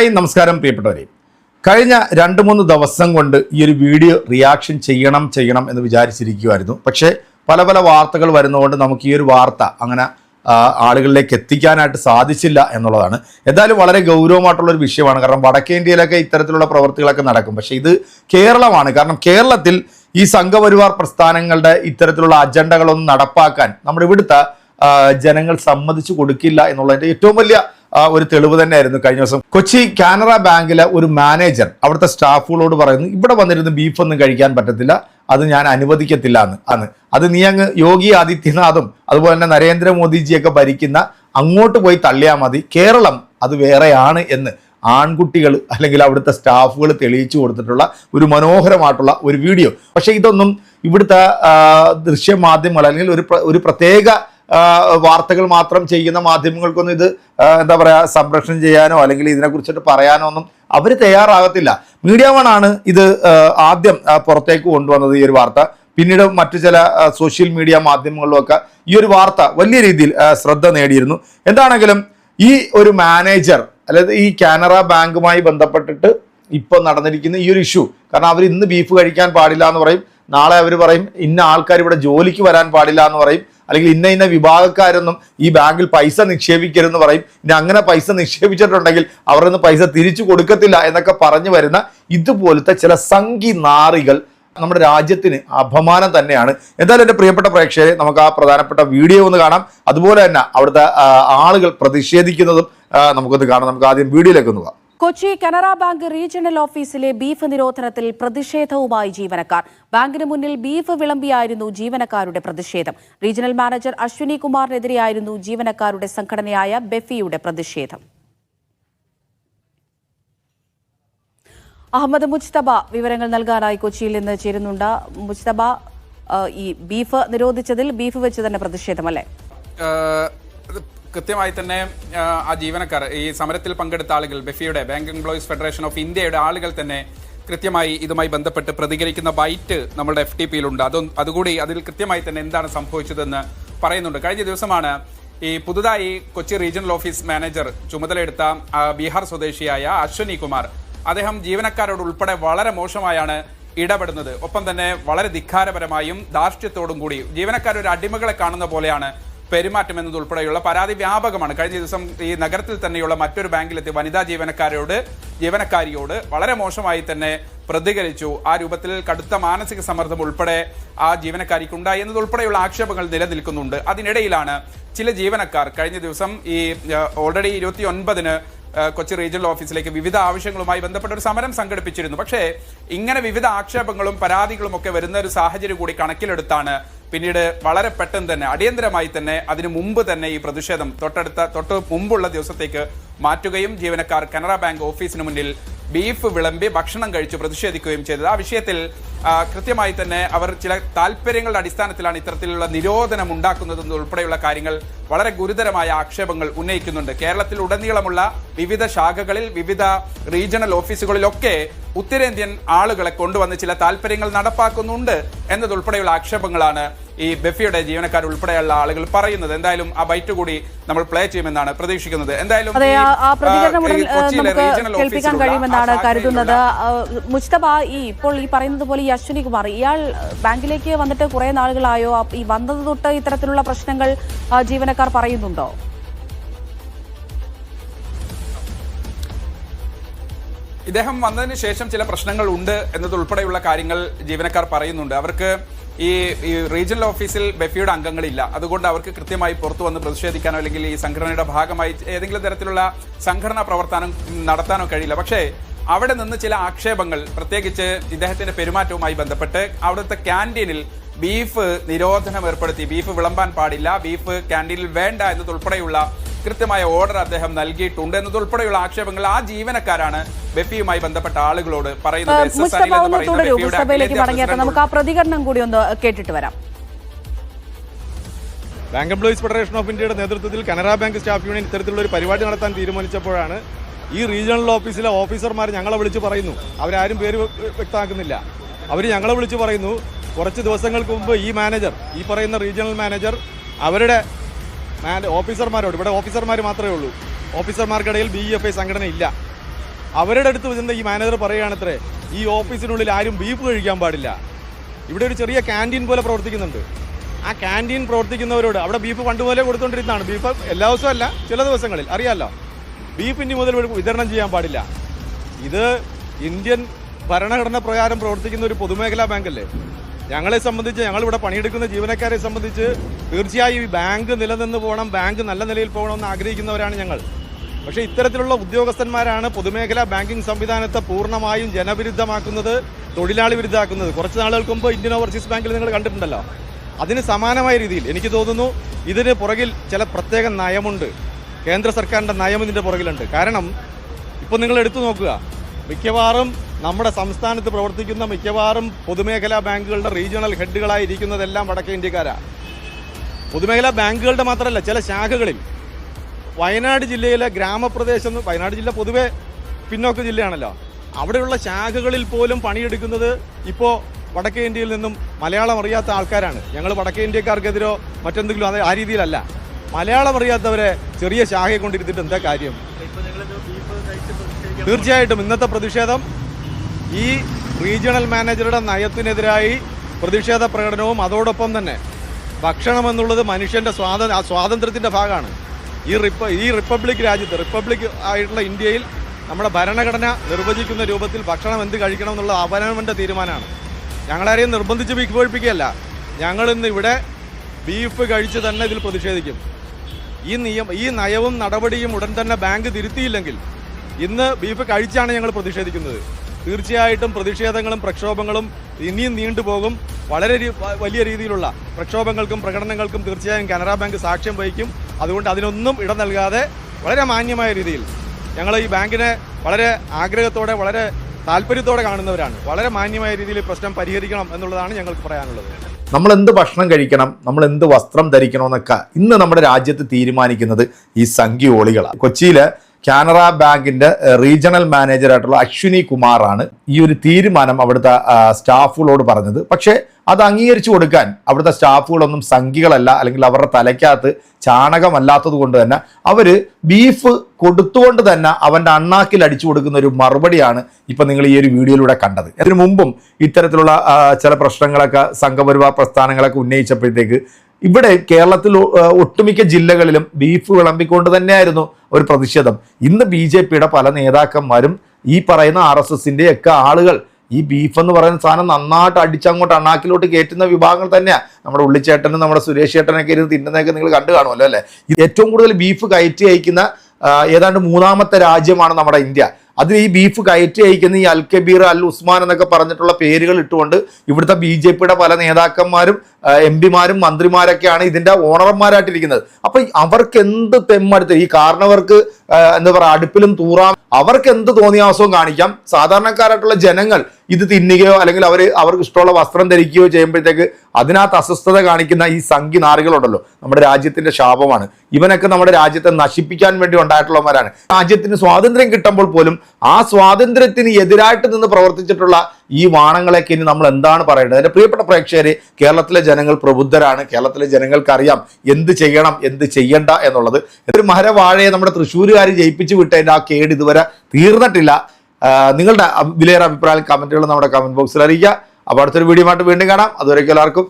Hi നമസ്കാരം പ്രിയപ്പെട്ടവരെ. കഴിഞ്ഞ രണ്ട് മൂന്ന് ദിവസം കൊണ്ട് ഈ ഒരു വീഡിയോ റിയാക്ഷൻ ചെയ്യണം ചെയ്യണം എന്ന് വിചാരിച്ചിരിക്കുമായിരുന്നു പക്ഷേ പല പല വാർത്തകൾ വരുന്നതുകൊണ്ട് നമുക്ക് ഈ ഒരു വാർത്ത അങ്ങനെ ആളുകളിലേക്ക് എത്തിക്കാനായിട്ട് സാധിച്ചില്ല എന്നുള്ളതാണ്. എന്തായാലും വളരെ ഗൗരവമായിട്ടുള്ള ഒരു വിഷയമാണ്. കാരണം വടക്കേ ഇന്ത്യയിലൊക്കെ ഇത്തരത്തിലുള്ള പ്രവൃത്തികളൊക്കെ നടക്കും. പക്ഷേ ഇത് കേരളമാണ്. കാരണം കേരളത്തിൽ ഈ സംഘപരിവാർ പ്രസ്ഥാനങ്ങളുടെ ഇത്തരത്തിലുള്ള അജണ്ടകളൊന്നും നടപ്പാക്കാൻ നമ്മുടെ ഇവിടുത്തെ ജനങ്ങൾ സമ്മതിച്ചു കൊടുക്കില്ല എന്നുള്ളതിന്റെ ഏറ്റവും വലിയ ഒരു തെളിവ് തന്നെയായിരുന്നു കഴിഞ്ഞ ദിവസം. കൊച്ചി കാനറ ബാങ്കിലെ ഒരു മാനേജർ അവിടുത്തെ സ്റ്റാഫുകളോട് പറയുന്നു ഇവിടെ വന്നിരുന്ന് ബീഫ് ഒന്നും കഴിക്കാൻ പറ്റത്തില്ല അത് ഞാൻ അനുവദിക്കത്തില്ല എന്ന്. അന്ന് അത് നീ അങ്ങ് യോഗി ആദിത്യനാഥും അതുപോലെ തന്നെ നരേന്ദ്രമോദിജിയൊക്കെ ഭരിക്കുന്ന അങ്ങോട്ട് പോയി തള്ളിയാൽ മതി. കേരളം അത് വേറെയാണ് എന്ന് ആൺകുട്ടികൾ അല്ലെങ്കിൽ അവിടുത്തെ സ്റ്റാഫുകൾ തെളിയിച്ചു കൊടുത്തിട്ടുള്ള ഒരു മനോഹരമായിട്ടുള്ള ഒരു വീഡിയോ. പക്ഷേ ഇതൊന്നും ഇവിടുത്തെ ദൃശ്യമാധ്യമങ്ങൾ അല്ലെങ്കിൽ ഒരു ഒരു പ്രത്യേക വാർത്തകൾ മാത്രം ചെയ്യുന്ന മാധ്യമങ്ങൾക്കൊന്നും ഇത് എന്താ പറയുക സംരക്ഷണം ചെയ്യാനോ അല്ലെങ്കിൽ ഇതിനെക്കുറിച്ചിട്ട് പറയാനോ ഒന്നും അവർ തയ്യാറാകത്തില്ല. മീഡിയ വൺ ആണ് ഇത് ആദ്യം പുറത്തേക്ക് കൊണ്ടുവന്നത് ഈ ഒരു വാർത്ത. പിന്നീട് മറ്റു ചില സോഷ്യൽ മീഡിയ മാധ്യമങ്ങളിലുമൊക്കെ ഈ ഒരു വാർത്ത വലിയ രീതിയിൽ ശ്രദ്ധ നേടിയിരുന്നു. എന്താണെങ്കിലും ഈ ഒരു മാനേജർ അതായത് ഈ കാനറ ബാങ്കുമായി ബന്ധപ്പെട്ടിട്ട് ഇപ്പോൾ നടന്നിരിക്കുന്ന ഈ ഒരു ഇഷ്യൂ കാരണം അവർ ഇന്ന് ബീഫ് കഴിക്കാൻ പാടില്ല എന്ന് പറയും. നാളെ അവർ പറയും ഇന്ന ആൾക്കാർ ഇവിടെ ജോലിക്ക് വരാൻ പാടില്ല എന്ന് പറയും. അല്ലെങ്കിൽ ഇന്ന ഇന്ന വിഭാഗക്കാരൊന്നും ഈ ബാങ്കിൽ പൈസ നിക്ഷേപിക്കരുതെന്ന് പറയും. ഇനി അങ്ങനെ പൈസ നിക്ഷേപിച്ചിട്ടുണ്ടെങ്കിൽ നിന്ന് പൈസ തിരിച്ചു കൊടുക്കത്തില്ല എന്നൊക്കെ പറഞ്ഞു വരുന്ന ഇതുപോലത്തെ ചില സംഘി നാറികൾ നമ്മുടെ രാജ്യത്തിന് അപമാനം തന്നെയാണ്. എന്തായാലും എന്റെ പ്രിയപ്പെട്ട പ്രേക്ഷകരെ നമുക്ക് ആ പ്രധാനപ്പെട്ട വീഡിയോ ഒന്ന് കാണാം. അതുപോലെ തന്നെ അവിടുത്തെ ആളുകൾ പ്രതിഷേധിക്കുന്നതും നമുക്കൊന്ന് കാണാം. നമുക്ക് ആദ്യം വീഡിയോയിലേക്ക് ഒന്ന് പോകാം. കൊച്ചി കനറ ബാങ്ക് റീജിയണൽ ഓഫീസിലെ ബീഫ് നിരോധനത്തിൽ പ്രതിഷേധവുമായി ജീവനക്കാർ. ബാങ്കിന് മുന്നിൽ ബീഫ് വിളമ്പിയായിരുന്നു ജീവനക്കാരുടെ പ്രതിഷേധം. റീജിയണൽ മാനേജർ അശ്വിനി കുമാറിനെതിരെയായിരുന്നു ജീവനക്കാരുടെ സംഘടനയായ ബെഫിയുടെ പ്രതിഷേധം. അഹമ്മദ് മുജ്തബ വിവരങ്ങൾ നൽകാനായി കൊച്ചിയിൽ നിന്ന് ചേരുന്നുണ്ട്. മുജ്തബ ഈ ബീഫ് നിരോധിച്ചതിൽ ബീഫ് വെച്ച് തന്നെ പ്രതിഷേധമല്ലേ കൃത്യമായി തന്നെ ആ ജീവനക്കാർ ഈ സമരത്തിൽ പങ്കെടുത്ത ആളുകൾ ബെഫിയുടെ ബാങ്ക് എംപ്ലോയീസ് ഫെഡറേഷൻ ഓഫ് ഇന്ത്യയുടെ ആളുകൾ തന്നെ കൃത്യമായി ഇതുമായി ബന്ധപ്പെട്ട് പ്രതികരിക്കുന്ന ബൈറ്റ് നമ്മുടെ എഫ് ടി പിയിലുണ്ട് അതും അതുകൂടി അതിൽ കൃത്യമായി തന്നെ എന്താണ് സംഭവിച്ചതെന്ന് പറയുന്നുണ്ട്. കഴിഞ്ഞ ദിവസമാണ് ഈ പുതുതായി കൊച്ചി റീജിയണൽ ഓഫീസ് മാനേജർ ചുമതലയെടുത്ത ബീഹാർ സ്വദേശിയായ അശ്വനി കുമാർ. അദ്ദേഹം ജീവനക്കാരോട് ഉൾപ്പെടെ വളരെ മോശമായാണ് ഇടപെടുന്നത്. ഒപ്പം തന്നെ വളരെ ധിക്കാരപരമായും ധാർഷ്ട്യത്തോടും കൂടി ജീവനക്കാർ ഒരു അടിമകളെ കാണുന്ന പോലെയാണ് പെരുമാറ്റം എന്നതുൾപ്പെടെയുള്ള പരാതി വ്യാപകമാണ്. കഴിഞ്ഞ ദിവസം ഈ നഗരത്തിൽ തന്നെയുള്ള മറ്റൊരു ബാങ്കിലെത്തിയ വനിതാ ജീവനക്കാരോട് ജീവനക്കാരിയോട് വളരെ മോശമായി തന്നെ പ്രതികരിച്ചു. ആ രൂപത്തിൽ കടുത്ത മാനസിക സമ്മർദ്ദം ഉൾപ്പെടെ ആ ജീവനക്കാരിക്കുണ്ടായി എന്നതുൾപ്പെടെയുള്ള ആക്ഷേപങ്ങൾ നിലനിൽക്കുന്നുണ്ട്. അതിനിടയിലാണ് ചില ജീവനക്കാർ കഴിഞ്ഞ ദിവസം ഈ ഓൾറെഡി ഇരുപത്തി ഒൻപതിന് കൊച്ചി റീജിയണൽ ഓഫീസിലേക്ക് വിവിധ ആവശ്യങ്ങളുമായി ബന്ധപ്പെട്ട ഒരു സമരം സംഘടിപ്പിച്ചിരുന്നു. പക്ഷേ ഇങ്ങനെ വിവിധ ആക്ഷേപങ്ങളും പരാതികളും ഒക്കെ വരുന്ന ഒരു സാഹചര്യം കൂടി കണക്കിലെടുത്താണ് പിന്നീട് വളരെ പെട്ടെന്ന് തന്നെ അടിയന്തരമായി തന്നെ അതിനു മുമ്പ് തന്നെ ഈ പ്രതിഷേധം തൊട്ടടുത്ത തൊട്ട് മുമ്പുള്ള ദിവസത്തേക്ക് മാറ്റുകയും ജീവനക്കാർ കനറ ബാങ്ക് ഓഫീസിന് മുന്നിൽ ബീഫ് വിളമ്പി ഭക്ഷണം കഴിച്ച് പ്രതിഷേധിക്കുകയും ചെയ്തത്. ആ വിഷയത്തിൽ കൃത്യമായി തന്നെ അവർ ചില താല്പര്യങ്ങളുടെ അടിസ്ഥാനത്തിലാണ് ഇത്തരത്തിലുള്ള നിരോധനം ഉണ്ടാക്കുന്നതെന്ന് ഉൾപ്പെടെയുള്ള കാര്യങ്ങൾ വളരെ ഗുരുതരമായ ആക്ഷേപങ്ങൾ ഉന്നയിക്കുന്നുണ്ട്. കേരളത്തിൽ ഉടനീളമുള്ള വിവിധ ശാഖകളിൽ വിവിധ റീജിയണൽ ഓഫീസുകളിലൊക്കെ ഉത്തരേന്ത്യൻ ആളുകളെ കൊണ്ടുവന്ന് ചില താല്പര്യങ്ങൾ നടപ്പാക്കുന്നുണ്ട് എന്നതുൾപ്പെടെയുള്ള ആക്ഷേപങ്ങളാണ് ഈ ബെഫിയുടെ ജീവനക്കാർ ഉൾപ്പെടെയുള്ള ആളുകൾ പറയുന്നത്. എന്തായാലും ആ ബൈറ്റ് കൂടി നമ്മൾ പ്ലേ ചെയ്യുമെന്നാണ് പ്രതീക്ഷിക്കുന്നത്. എന്തായാലും കഴിയുമെന്നാണ് കരുതുന്നത്. മുസ്തഫ ഈ ഇപ്പോൾ ഈ പറയുന്നത് പോലെ അശ്വിനി കുമാർ ഇയാൾ ബാങ്കിലേക്ക് വന്നിട്ട് കുറെ നാളുകളായോ? ഈ വന്നത് തൊട്ട് ഇത്തരത്തിലുള്ള പ്രശ്നങ്ങൾ ജീവനക്കാർ പറയുന്നുണ്ടോ? ഇദ്ദേഹം വന്നതിന് ശേഷം ചില പ്രശ്നങ്ങൾ ഉണ്ട് എന്നതുൾപ്പെടെയുള്ള കാര്യങ്ങൾ ജീവനക്കാർ പറയുന്നുണ്ട്. അവർക്ക് ഈ ഈ റീജിയണൽ ഓഫീസിൽ ബെഫിയുടെ അംഗങ്ങളില്ല. അതുകൊണ്ട് അവർക്ക് കൃത്യമായി പുറത്തു വന്ന് പ്രതിഷേധിക്കാനോ അല്ലെങ്കിൽ ഈ സംഘടനയുടെ ഭാഗമായി ഏതെങ്കിലും തരത്തിലുള്ള സംഘടനാ പ്രവർത്തനം നടത്താനോ കഴിയില്ല. പക്ഷേ അവിടെ നിന്ന് ചില ആക്ഷേപങ്ങൾ പ്രത്യേകിച്ച് ഇദ്ദേഹത്തിന്റെ പെരുമാറ്റവുമായി ബന്ധപ്പെട്ട് അവിടുത്തെ ക്യാന്റീനിൽ ബീഫ് നിരോധനം ഏർപ്പെടുത്തി. ബീഫ് വിളമ്പാൻ പാടില്ല. ബീഫ് ക്യാന്റീനിൽ വേണ്ട എന്നതുൾപ്പെടെയുള്ള കൃത്യമായ ഓർഡർ അദ്ദേഹം നൽകിയിട്ടുണ്ട് എന്നതുൾപ്പെടെയുള്ള ആക്ഷേപങ്ങൾ ആ ജീവനക്കാരാണ് ബെഫിയുമായി ബന്ധപ്പെട്ട ആളുകളോട് പറയുന്നത്. നമുക്ക് ആ പ്രതികരണം കൂടി ഒന്ന് കേട്ടിട്ട് വരാം. ബാങ്ക് എംപ്ലോയീസ് ഫെഡറേഷൻ ഓഫ് ഇന്ത്യയുടെ നേതൃത്വത്തിൽ കനറ ബാങ്ക് സ്റ്റാഫ് യൂണിയൻ ഇത്തരത്തിലുള്ള ഒരു പരിപാടി നടത്താൻ തീരുമാനിച്ചപ്പോഴാണ് ഈ റീജിയണൽ ഓഫീസിലെ ഓഫീസർമാർ ഞങ്ങളെ വിളിച്ച് പറയുന്നു. അവരാരും പേര് വ്യക്തമാക്കുന്നില്ല. അവർ ഞങ്ങളെ വിളിച്ച് പറയുന്നു കുറച്ച് ദിവസങ്ങൾക്ക് മുമ്പ് ഈ മാനേജർ ഈ പറയുന്ന റീജിയണൽ മാനേജർ അവരുടെ ഓഫീസർമാരോട് ഇവിടെ ഓഫീസർമാർ മാത്രമേ ഉള്ളൂ. ഓഫീസർമാർക്കിടയിൽ ബി എഫ് ഐ സംഘടന ഇല്ല. അവരുടെ അടുത്ത് ചെന്ന് ഈ മാനേജർ പറയുകയാണത്രേ ഈ ഓഫീസിനുള്ളിൽ ആരും ബീഫ് കഴിക്കാൻ പാടില്ല. ഇവിടെ ഒരു ചെറിയ ക്യാന്റീൻ പോലെ പ്രവർത്തിക്കുന്നുണ്ട്. ആ ക്യാന്റീൻ പ്രവർത്തിക്കുന്നവരോട് അവിടെ ബീഫ് പണ്ട് പോലെ കൊടുത്തുകൊണ്ടിരുന്നതാണ് ബീഫ് എല്ലാ ദിവസവും അല്ല ചില ദിവസങ്ങളിൽ. അറിയാമല്ലോ ബീഫ് ഇനി മുതൽ വിതരണം ചെയ്യാൻ പാടില്ല. ഇത് ഇന്ത്യൻ ഭരണഘടന പ്രകാരം പ്രവർത്തിക്കുന്ന ഒരു പൊതുമേഖലാ ബാങ്കല്ലേ? ഞങ്ങളെ സംബന്ധിച്ച് ഞങ്ങളിവിടെ പണിയെടുക്കുന്ന ജീവനക്കാരെ സംബന്ധിച്ച് തീർച്ചയായും ഈ ബാങ്ക് നിലനിന്ന് പോകണം ബാങ്ക് നല്ല നിലയിൽ പോകണമെന്ന് ആഗ്രഹിക്കുന്നവരാണ് ഞങ്ങൾ. പക്ഷേ ഇത്തരത്തിലുള്ള ഉദ്യോഗസ്ഥന്മാരാണ് പൊതുമേഖലാ ബാങ്കിംഗ് സംവിധാനത്തെ പൂർണമായും ജനവിരുദ്ധമാക്കുന്നത് തൊഴിലാളി വിരുദ്ധമാക്കുന്നത്. കുറച്ച് നാളുകൾക്ക് മുമ്പ് ഇന്ത്യൻ ഓവർസീസ് ബാങ്കിൽ നിങ്ങൾ കണ്ടിട്ടുണ്ടല്ലോ. അതിന് സമാനമായ രീതിയിൽ എനിക്ക് തോന്നുന്നു ഇതിന് പുറകിൽ ചില പ്രത്യേക നയമുണ്ട്. കേന്ദ്ര സർക്കാരിന്റെ നയം ഇതിന്റെ പുറകിലുണ്ട്. കാരണം ഇപ്പോൾ നിങ്ങൾ എടുത്തു നോക്കുക. മിക്കവാറും നമ്മുടെ സംസ്ഥാനത്ത് പ്രവർത്തിക്കുന്ന മിക്കവാറും പൊതുമേഖലാ ബാങ്കുകളുടെ റീജിയണൽ ഹെഡുകളായി ഇരിക്കുന്നതെല്ലാം വടക്കേ ഇന്ത്യക്കാരാണ് പൊതുമേഖലാ ബാങ്കുകളുടെ മാത്രമല്ല ചില ശാഖകളിൽ. വയനാട് ജില്ലയിലെ ഗ്രാമപ്രദേശം വയനാട് ജില്ല പൊതുവെ പിന്നോക്ക ജില്ലയാണല്ലോ. അവിടെയുള്ള ശാഖകളിൽ പോലും പണിയെടുക്കുന്നത് ഇപ്പോൾ വടക്കേ ഇന്ത്യയിൽ നിന്നും മലയാളം അറിയാത്ത ആൾക്കാരാണ്. ഞങ്ങൾ വടക്കേ ഇന്ത്യക്കാർക്കെതിരോ മറ്റെന്തെങ്കിലും അത് ആ രീതിയിലല്ല. മലയാളം അറിയാത്തവരെ ചെറിയ ശാഖയെ കൊണ്ടിരുത്തിട്ട് എന്താ കാര്യം? തീർച്ചയായിട്ടും ഇന്നത്തെ പ്രതിഷേധം ഈ റീജിയണൽ മാനേജറുടെ നയത്തിനെതിരായി പ്രതിഷേധ പ്രകടനവും അതോടൊപ്പം തന്നെ ഭക്ഷണം എന്നുള്ളത് മനുഷ്യന്റെ സ്വാത സ്വാതന്ത്ര്യത്തിന്റെ ഭാഗമാണ്. ഈ റിപ്പ ഈ റിപ്പബ്ലിക് രാജ്യത്ത് റിപ്പബ്ലിക് ആയിട്ടുള്ള ഇന്ത്യയിൽ നമ്മുടെ ഭരണഘടന നിർവചിക്കുന്ന രൂപത്തിൽ ഭക്ഷണം എന്ത് കഴിക്കണം എന്നുള്ള അവനവന്റെ തീരുമാനമാണ്. ഞങ്ങളാരെയും നിർബന്ധിച്ച് ബീഫ് ഞങ്ങളിന്ന് ഇവിടെ ബീഫ് കഴിച്ച് തന്നെ ഇതിൽ പ്രതിഷേധിക്കും. ഈ നിയമ ഈ നയവും നടപടിയും ഉടൻ തന്നെ ബാങ്ക് തിരുത്തിയില്ലെങ്കിൽ ഇന്ന് ബീഫ് കഴിച്ചാണ് ഞങ്ങൾ പ്രതിഷേധിക്കുന്നത്. തീർച്ചയായിട്ടും പ്രതിഷേധങ്ങളും പ്രക്ഷോഭങ്ങളും ഇനിയും നീണ്ടുപോകും വളരെ വലിയ രീതിയിലുള്ള പ്രക്ഷോഭങ്ങൾക്കും പ്രകടനങ്ങൾക്കും തീർച്ചയായും കാനറ ബാങ്ക് സാക്ഷ്യം വഹിക്കും. അതുകൊണ്ട് അതിനൊന്നും ഇടം നൽകാതെ വളരെ മാന്യമായ രീതിയിൽ ഞങ്ങൾ ഈ ബാങ്കിനെ വളരെ ആഗ്രഹത്തോടെ വളരെ താല്പര്യത്തോടെ കാണുന്നവരാണ്. വളരെ മാന്യമായ രീതിയിൽ പ്രശ്നം പരിഹരിക്കണം എന്നുള്ളതാണ് ഞങ്ങൾക്ക് പറയാനുള്ളത്. നമ്മൾ എന്ത് ഭക്ഷണം കഴിക്കണം നമ്മൾ എന്ത് വസ്ത്രം ധരിക്കണം എന്നൊക്കെ ഇന്ന് നമ്മുടെ രാജ്യത്ത് തീരുമാനിക്കുന്നത് ഈ സംഖ്യ ഓളികളാണ് കൊച്ചിയിൽ കാനറ ബാങ്കിന്റെ റീജിയണൽ മാനേജറായിട്ടുള്ള അശ്വിനി കുമാറാണ് ഈ ഒരു തീരുമാനം അവിടുത്തെ സ്റ്റാഫുകളോട് പറഞ്ഞത്. പക്ഷേ അത് അംഗീകരിച്ചു കൊടുക്കാൻ അവിടുത്തെ സ്റ്റാഫുകളൊന്നും സംഖികളല്ല അല്ലെങ്കിൽ അവരുടെ തലയ്ക്കകത്ത് ചാണകമല്ലാത്തത് കൊണ്ട് തന്നെ അവർ ബീഫ് കൊടുത്തുകൊണ്ട് തന്നെ അവന്റെ അണ്ണാക്കിൽ അടിച്ചു കൊടുക്കുന്ന ഒരു മറുപടിയാണ് ഇപ്പം നിങ്ങൾ ഈ ഒരു വീഡിയോയിലൂടെ കണ്ടത്. അതിനു മുമ്പും ഇത്തരത്തിലുള്ള ചില പ്രശ്നങ്ങളൊക്കെ സംഘപരിവാർ പ്രസ്ഥാനങ്ങളൊക്കെ ഉന്നയിച്ചപ്പോഴത്തേക്ക് ഇവിടെ കേരളത്തിൽ ഒട്ടുമിക്ക ജില്ലകളിലും ബീഫ് വിളമ്പിക്കൊണ്ട് തന്നെയായിരുന്നു ഒരു പ്രതിഷേധം. ഇന്ന് ബി ജെ പിയുടെ പല നേതാക്കന്മാരും ഈ പറയുന്ന ആർ എസ് എസിന്റെ ഒക്കെ ആളുകൾ ഈ ബീഫ് എന്ന് പറയുന്ന സാധനം നന്നായിട്ട് അടിച്ചങ്ങോട്ട് അണ്ണാക്കിലോട്ട് കയറ്റുന്ന വിഭാഗങ്ങൾ തന്നെയാണ് നമ്മുടെ ഉള്ളിച്ചേട്ടനും നമ്മുടെ സുരേഷ് ചേട്ടനൊക്കെ ഇരുന്ന് തിന്നുന്നതൊക്കെ നിങ്ങൾ കണ്ടു കാണുമല്ലോ അല്ലേ? ഏറ്റവും കൂടുതൽ ബീഫ് കയറ്റി അയക്കുന്ന ഏതാണ്ട് മൂന്നാമത്തെ രാജ്യമാണ് നമ്മുടെ ഇന്ത്യ. അതിൽ ഈ ബീഫ് കയറ്റി അയക്കുന്ന ഈ അൽ കബീർ അൽ ഉസ്മാൻ എന്നൊക്കെ പറഞ്ഞിട്ടുള്ള പേരുകൾ ഇട്ടുകൊണ്ട് ഇവിടുത്തെ ബി ജെ പിയുടെ പല നേതാക്കന്മാരും എം പിമാരും മന്ത്രിമാരൊക്കെയാണ് ഇതിന്റെ ഓണർമാരായിട്ടിരിക്കുന്നത്. അപ്പൊ അവർക്ക് എന്ത് തെമ്മടുത്ത്? ഈ കാരണവർക്ക് എന്താ പറയുക അടുപ്പിലും തൂറാം. അവർക്ക് എന്ത് തോന്നിയാസവും കാണിക്കാം. സാധാരണക്കാരായിട്ടുള്ള ജനങ്ങൾ ഇത് തിന്നുകയോ അല്ലെങ്കിൽ അവർ അവർക്ക് ഇഷ്ടമുള്ള വസ്ത്രം ധരിക്കുകയോ ചെയ്യുമ്പോഴത്തേക്ക് അതിനകത്ത് അസ്വസ്ഥത കാണിക്കുന്ന ഈ സംഖ്യ നാറുകളുണ്ടല്ലോ. നമ്മുടെ രാജ്യത്തിന്റെ ശാപമാണ്. ഇവനൊക്കെ നമ്മുടെ രാജ്യത്തെ നശിപ്പിക്കാൻ വേണ്ടി ഉണ്ടായിട്ടുള്ളവരാണ് രാജ്യത്തിന് സ്വാതന്ത്ര്യം കിട്ടുമ്പോൾ പോലും ആ സ്വാതന്ത്ര്യത്തിന് എതിരായിട്ട് നിന്ന് പ്രവർത്തിച്ചിട്ടുള്ള ഈ വാണങ്ങളെയൊക്കെ ഇനി നമ്മൾ എന്താണ് പറയേണ്ടത്? എന്റെ പ്രിയപ്പെട്ട പ്രേക്ഷകരെ കേരളത്തിലെ ജനങ്ങൾ പ്രബുദ്ധരാണ്. കേരളത്തിലെ ജനങ്ങൾക്കറിയാം എന്ത് ചെയ്യണം എന്ത് ചെയ്യണ്ട എന്നുള്ളത്. ഒരു മരവാഴയെ നമ്മുടെ തൃശ്ശൂരുകാർ ജയിപ്പിച്ചു വിട്ടതിന്റെ ആ കേട് ഇതുവരെ തീർന്നിട്ടില്ല. നിങ്ങളുടെ വിലയേറെ അഭിപ്രായം കമന്റുകൾ നമ്മുടെ കമന്റ് ബോക്സിൽ അറിയിക്കുക. അപ്പോൾ അടുത്തൊരു വീഡിയോ ആയിട്ട് വീണ്ടും കാണാം. അതുവരേക്കും എല്ലാവർക്കും